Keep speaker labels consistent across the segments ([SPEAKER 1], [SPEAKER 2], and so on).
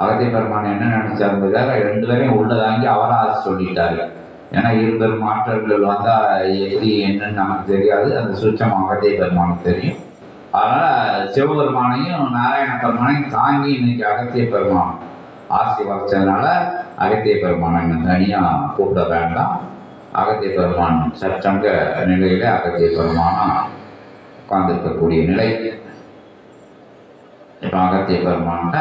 [SPEAKER 1] அகத்திய பெருமான் என்ன நினைச்சிருந்ததால ரெண்டு பேரையும் உள்ளதாங்கி அவராக சொல்லிட்டாரு ஏன்னா இருபெரும் மாற்றங்கள் வந்தா எப்படி என்னன்னு நமக்கு தெரியாது. அந்த சுச்சம் அகத்திய பெருமானுக்கு தெரியும். அதனால சிவபெருமானையும் நாராயண பெருமானையும் தாங்கி இன்னைக்கு அகத்திய பெருமான் ஆசி வச்சதுனால அகத்திய பெருமானை தனியா கூப்பிட வேண்டாம். அகத்திய பெருமான் சற்றங்க நிலையில அகத்திய பெருமானா உட்கார்ந்திருக்கக்கூடிய நிலை. இப்போ அகத்திய பெருமான்கிட்ட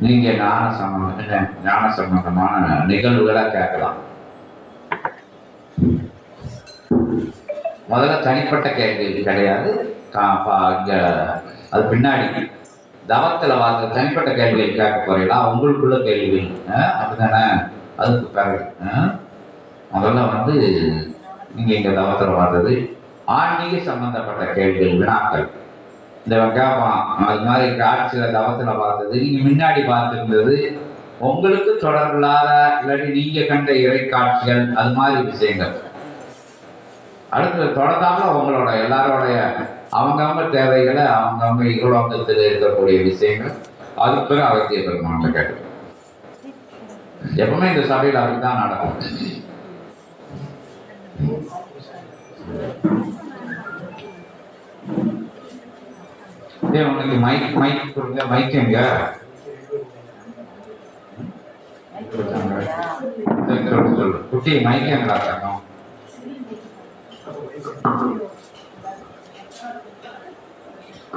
[SPEAKER 1] நீங்க ஞான சம்பந்த ஞான சம்பந்தமான நிகழ்வுகளை கேட்கலாம். முதல்ல தனிப்பட்ட கேள்வி கிடையாது. கா- பா- இங்க அது பின்னாடி. தவத்தில் பார்த்த தனிப்பட்ட கேள்விகள் கேட்க போறீங்களா? உங்களுக்குள்ள கேள்விகள் அப்படிதானே? அதுக்கு பிறகு ஆ? முதல்ல வந்து நீங்க இங்க தவத்தில் வாழ்றது ஆன்மீக சம்பந்தப்பட்ட கேள்விகள் வினாக்கள். இந்த கேட்பான் அது மாதிரி காட்சியில் தவத்தில் பார்த்தது. நீங்க முன்னாடி பார்த்துருந்தது உங்களுக்கு தொடர்பில்லாத இல்லாட்டி நீங்க கண்ட இறை காட்சிகள் அது மாதிரி விஷயங்கள். அடுத்து தொடர்ந்தாம அவங்களோட எல்லாரோடைய அவங்கவுங்க தேவைகளை அவங்கவுங்க இகலோகத்தில் இருக்கக்கூடிய விஷயங்கள் அதுக்கு பிறகு அவசிய பெருமான் கேட்டு எப்பவுமே இந்த சபையில் அப்படிதான் நடக்கும். ஏய் உனக்கு மைக் மைக் கொடுங்க மைக் எங்க? சொல்லு குட்டி மைக் எங்கடா தரணும்?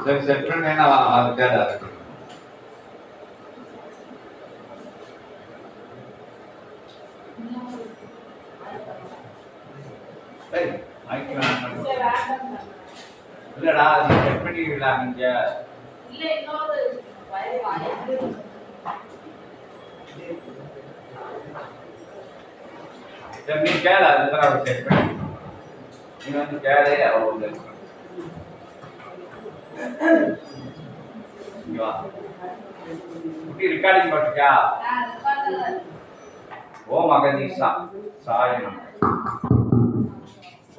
[SPEAKER 1] சரி செப்டன் என்ன அது இல்லடா அது நீங்க. சரி நீ கேளு அதுக்கப்புறம் அவர் செட் பண்ணி நீ வந்து கேளு அவர் வந்து இங்க வா. குட்டி ரெக்கார்டிங் பண்ணிட்டியா ஓம் அகதீஷா சாயனம்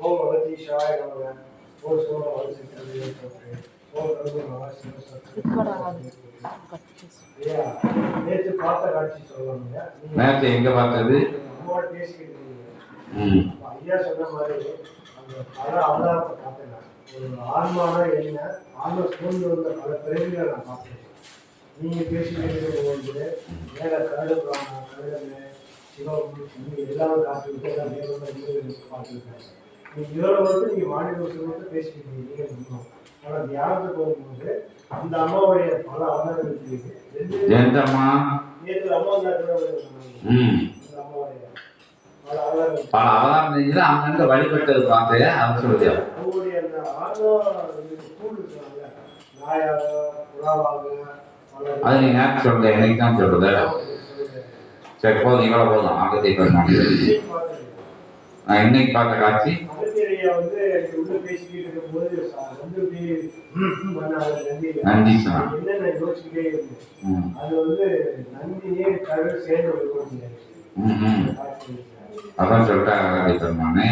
[SPEAKER 2] ஓம் அகதீஷாய நமக ஓம் நேற்று காட்சி சொல்லணுங்க
[SPEAKER 1] எங்க பார்த்தது?
[SPEAKER 2] ஐயா சொன்ன மாதிரி அந்த பல அவதாரத்தை பார்த்தேன் ஒரு ஆன்மானா என்ன ஆன்மா சூழ்ந்து வந்த பல பிறவிகளை நான் பார்த்தேன் நீங்க பேசிக்கிட்டு இருக்கும்போது மேல கருடு பிராணம் கருடன்னு சிவம் எல்லாமே காட்டுக்கிட்டு எல்லாம் மேலும் நீங்க இதோட வந்து நீங்க மாநில மட்டும் பேசிக்கிட்டு இருக்கீங்க. தியானத்துக்கு போகும்போது அந்த அம்மாவுடைய பல அவதாரங்கள் இருக்கு நேற்று அம்மா அம்மாவுடைய பல
[SPEAKER 1] அவதாரம் செஞ்சு அங்கங்க வழிபட்டது பார்த்து அவர் சொல்லுது
[SPEAKER 2] அவங்களுடைய அந்த பல
[SPEAKER 1] அது எனக்கு தான் சொல்லுது சரி போதும். இவ்வளோ போதும். அகத்தை பெருமான் நான் இன்னைக்கு பார்த்த காட்சி
[SPEAKER 2] வந்து உள்ள பேசிக்கிட்டு இருக்கும்போது ச- வந்து நந்தி. என்னென்ன யோசிச்சுக்கிட்டே இருந்தேன். அது வந்து நந்தியே கடல் சேர்ந்து விட முடியாது
[SPEAKER 1] ம் ம். அதான் அகத்தை பெருமானே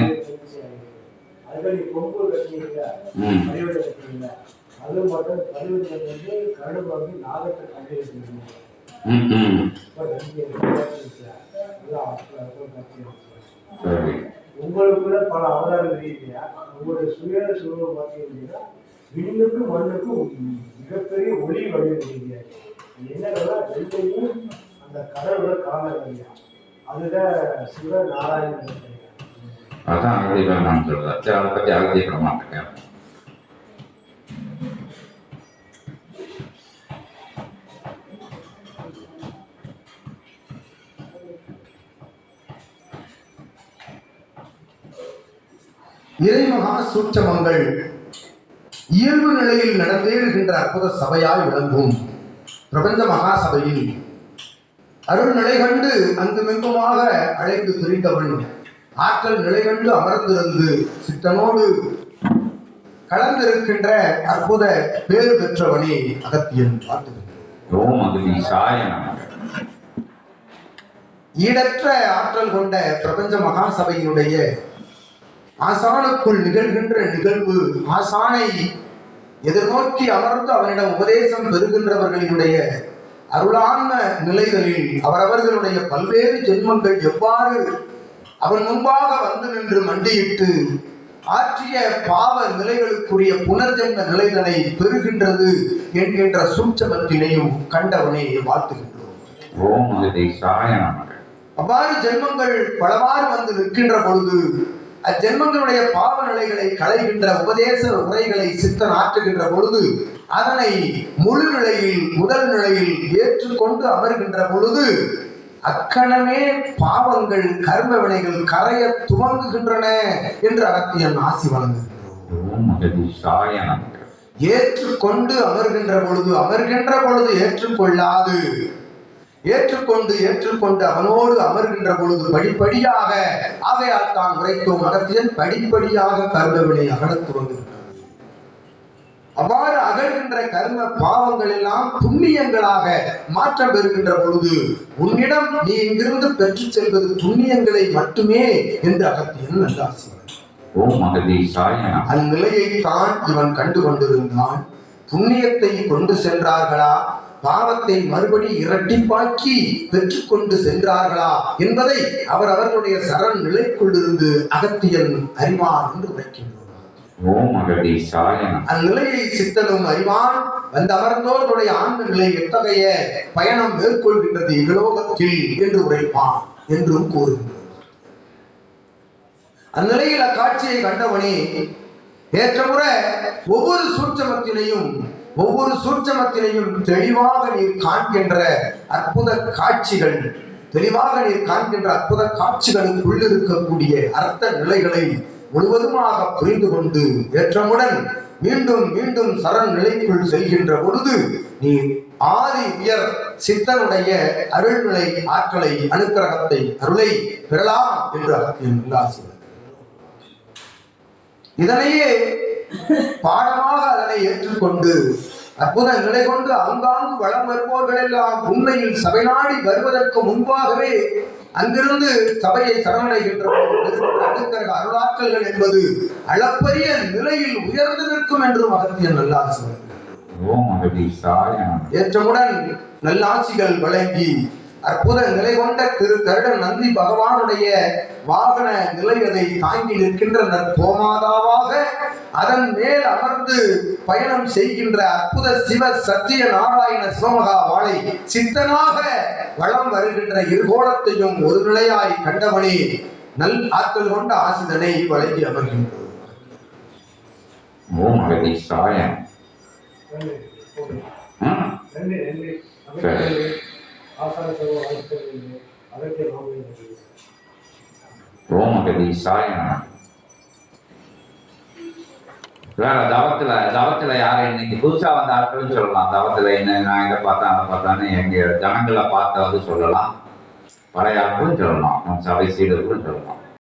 [SPEAKER 2] நீ கொம்பு கட்டினீங்க
[SPEAKER 1] ம்.
[SPEAKER 2] பரிவட்டை கட்டினீங்க அதுவும் பார்த்தா பரிவட்டை வந்து கருடு வந்து நாகத்தை கட்டி உங்களுக்குள்ள பல அவதாரங்கள் இல்லையா உங்களுடைய சுய சுருவம் பார்த்தீங்கன்னா விண்ணுக்கு மண்ணுக்கும் மிகப்பெரிய ஒளி வடிவீங்க என்னன்னா ரெண்டையும் அந்த கடவுளை காணவில்லையா அதுதான் சிவ நாராயணன்
[SPEAKER 1] அதான் பெருமான் சொல்லுது சரி அதை பற்றி அகத்தை பெருமான்
[SPEAKER 3] இறைமகா சூட்சமங்கள் இயல்பு நிலையில் நடந்தேறுகின்ற அற்புத சபையாய் விளங்கும். பிரபஞ்ச மகா சபையில் அருள் நிலை கண்டு அங்குமிங்குமாக அழைத்து திரிந்தவன் ஆற்றல் நிலை கண்டு அமர்ந்திருந்து சித்தனோடு கலந்திருக்கின்ற அற்புத பேறு பெற்றவனே அகத்தியன்
[SPEAKER 1] நமக.
[SPEAKER 3] ஈடற்ற ஆற்றல் கொண்ட பிரபஞ்ச மகா சபையினுடைய ஆசானுக்குள் நிகழ்கின்ற நிகழ்வு ஆசானை எதிர்நோக்கி அமர்ந்து அவனிடம் உபதேசம் பெறுகின்றவர்களினுடைய அருளான்ம நிலைகளில் அவரவர்களுடைய பல்வேறு ஜென்மங்கள் எவ்வாறு அவன் முன்பாக வந்து நின்று மண்டியிட்டு ஆற்றிய பாவ நிலைகளுக்குரிய புனர்ஜென்ம நிலைகளை பெறுகின்றது என்கின்ற சூட்சமத்தினையும் கண்டவனை வாழ்த்துகின்றோம்.
[SPEAKER 1] ஓம்
[SPEAKER 3] அவ்வாறு ஜென்மங்கள் பலவாறு வந்து நிற்கின்ற பொழுது அஜென்மங்களுடைய பாவ நிலைகளை களைகின்ற உபதேச உரைகளை சித்தன் ஆற்றுகின்ற பொழுது அதனை முழு நிலையில் முதல் நிலையில் ஏற்றுக்கொண்டு அமர்கின்ற பொழுது அக்கணமே பாவங்கள் கர்ம வினைகள் கரைய துவங்குகின்றன என்று அகத்தியன் ஆசி வழங்குகின்றோம் ஏற்றுக்கொண்டு அமர்கின்ற பொழுது அமர்கின்ற பொழுது ஏற்றுக்கொள்ளாது. ஏற்றுக்கொண்டு ஏற்றுக்கொண்டு அவனோடு அமர்கின்ற பொழுது படிப்படியாக ஆகையால் தான் உரைத்தோம் அகத்தியன் படிப்படியாக கர்மவினை அகலத் அவ்வாறு அகழ்கின்ற கர்ம பாவங்கள் எல்லாம் புண்ணியங்களாக மாற்றம் பெறுகின்ற பொழுது உன்னிடம் நீ இங்கிருந்து பெற்றுச் செல்வது புண்ணியங்களை மட்டுமே என்று அகத்தியன் நல்லாசி அந்நிலையை தான் இவன் கண்டு கொண்டிருந்தான். புண்ணியத்தை கொண்டு சென்றார்களா? பாவத்தை மறுபடி இரட்டிப்பாக்கி பெற்றுக்கொண்டு சென்றார்களா என்பதை அவர் அவர்களுடைய சரண் நிலைக்குள்ளிருந்து அகத்தியன் அறிவான் என்று உரைக்கின்றோம். அந்நிலையை சித்தனும் அறிவான். வந்து அமர்ந்தோர்களுடைய ஆன்ம நிலை எத்தகைய பயணம் மேற்கொள்கின்றது இகலோகத்தில் என்று உரைப்பான் என்றும் கூறுகின்றோம் அந்நிலையில் அக்காட்சியை கண்டவனே ஏற்றமுறை ஒவ்வொரு சூட்சமத்தினையும் ஒவ்வொரு சூட்சமத்திலையும் தெளிவாக நீர் காண்கின்ற அற்புத காட்சிகள் தெளிவாக நீர் காண்கின்ற அற்புத காட்சிகளுக்குள் இருக்கக்கூடிய அர்த்த நிலைகளை முழுவதுமாக புரிந்து கொண்டு ஏற்றமுடன் மீண்டும் மீண்டும் சரண் நிலைக்குள் செல்கின்ற பொழுது நீ ஆதி உயர் சித்தனுடைய அருள்நிலை ஆற்றலை அனுக்கிரகத்தை அருளை பெறலாம் என்று அகத்தியன் உல்லாசிவர் இதனையே பாடமாக அதனை ஏற்றுக்கொண்டு அற்புத நிலை கொண்டு அங்காங்கு வளம் வருவோர்கள் எல்லாம் உண்மையில் சபை நாடி வருவதற்கு முன்பாகவே அங்கிருந்து சபையை சரணடைகின்ற அருளாற்றல்கள் என்பது அளப்பரிய நிலையில் உயர்ந்து நிற்கும் என்றும் அகத்தியன் நல்லாசி ஏற்றமுடன் நல்லாசிகள் வழங்கி அற்புத நிலை கொண்ட திரு கருட நந்தி பகவானுடைய வாகன நிலையதை தாங்கி நிற்கின்ற நற்போமாதாவாக அதன் மேல் அமர்ந்து பயணம் செய்கின்ற அற்புத சிவ சத்திய நாராயண சிவமகா வாழை சித்தனாக வளம் வருகின்ற இருகோணத்தையும் ஒரு நிலையாய் கண்டவனே நல் ஆற்றல் கொண்ட ஆசிதனை வழங்கி அமர்கின்றோம்
[SPEAKER 1] ஓம் அகதீஷாய நமக
[SPEAKER 2] நன்றி போதும்.
[SPEAKER 1] ம்?
[SPEAKER 2] நன்றி நன்றி
[SPEAKER 1] சரி.
[SPEAKER 2] அதற்கு ஆசார சர்வ அதற்கு நாம்
[SPEAKER 1] ஓம் வேற தவத்துல தவத்துல யாரை இன்னைக்கு புதுசா வந்த ஆட்களும் சொல்லலாம். தவத்துல என்ன நான் இதை பார்த்தேன் அதை பார்த்தான்னு எங்க ஜனங்களை பார்த்தாவது சொல்லலாம். பழைய ஆட்களும் சொல்லலாம். சபை சீடர்களும் சொல்லலாம்.